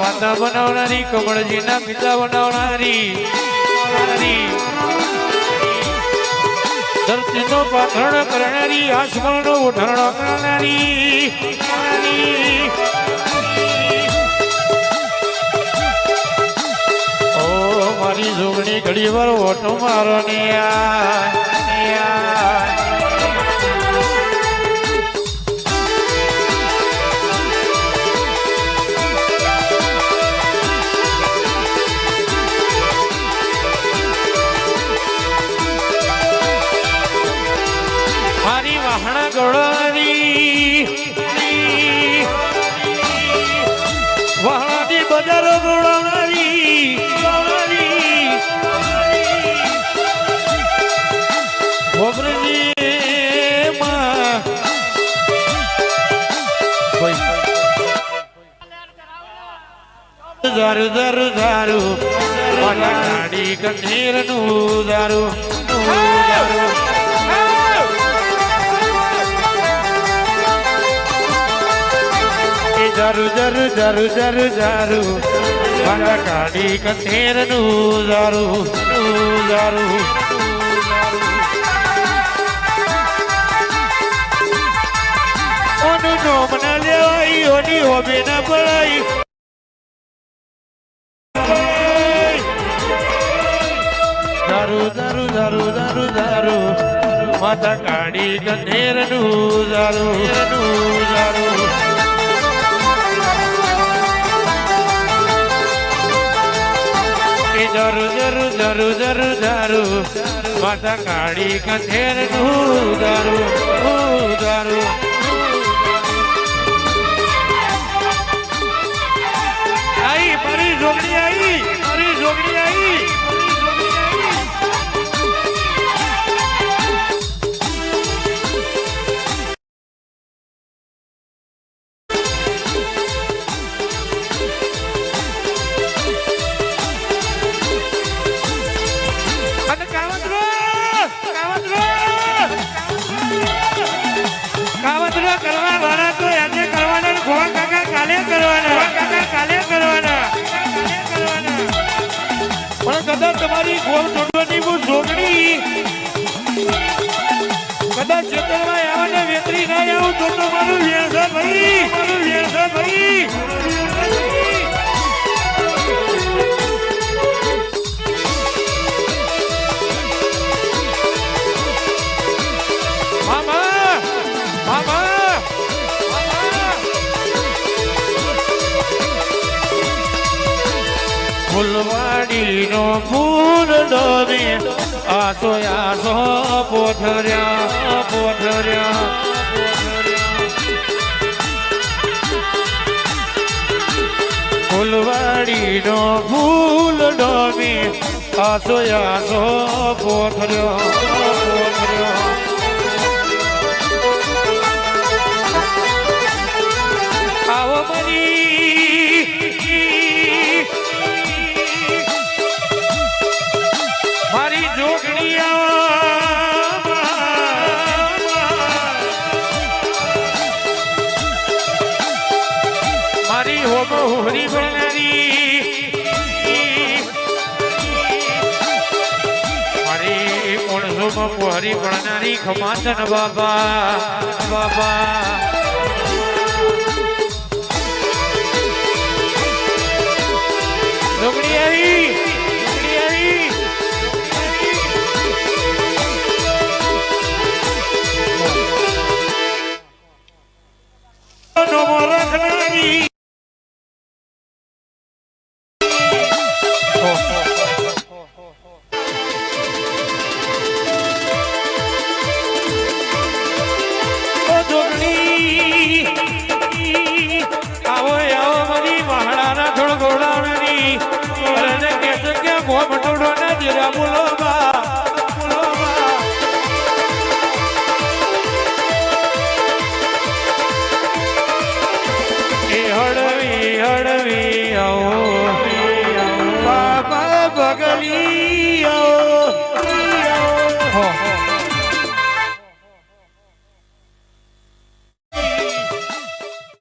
માતા બનાવનારી કમળજીના પિતા બનાવનારી. ધરતીનો પાથરણ કરનારી આસમાનનો ઉઠાણો કરનારી. ઓ મારી જોગણી ઘડી વાર ઓટો મારો ને યાર, બજારો માં દારૂ દારૂ દારૂ ગાડી કંઠેરનું દારૂ દારૂ દારૂ દારૂ દારૂ દારૂ દારૂ મારા કાઢી કંઠેરનું દારૂ નું દારૂ ઓનું નોમ ના લેવાય, ઓની હોબે ના પડાય. દારૂ દારૂ દારૂ દારૂ દારૂ માતા કાઢી ગંધેરનું દારૂ નું દારૂ એ દારૂ દારૂ દારૂ દારૂ માતા કાળી ગંધેરનું દારૂ દારૂ તમારી ગોળ જોડવાની હું જોગણી. કદાચ ચેતનમાં આવો વેતરી ના આવું તો મારું વેણસા ભાઈ, મારું વેણસા ભાઈ. ફૂલવાડીનો ફૂલ ડોબે આસો આસો પોથર્યા પોથર્યા. ફૂલવાડીનો ફૂલ ડોબે આસો આસો પોથર્યો પોથર્યો. મારી હોમો હોરી બનનારી. મારી કોણસોમાં પોહરી બનનારી ખમાતન બાબા બાબા. ડુંગળી આવી. ગોળ ગોળાણી અરને કેસ કે ગોમટોડો ને જીરા મુલોબા હળવી હળવી આવો. બાબા બગલી આવો. હો.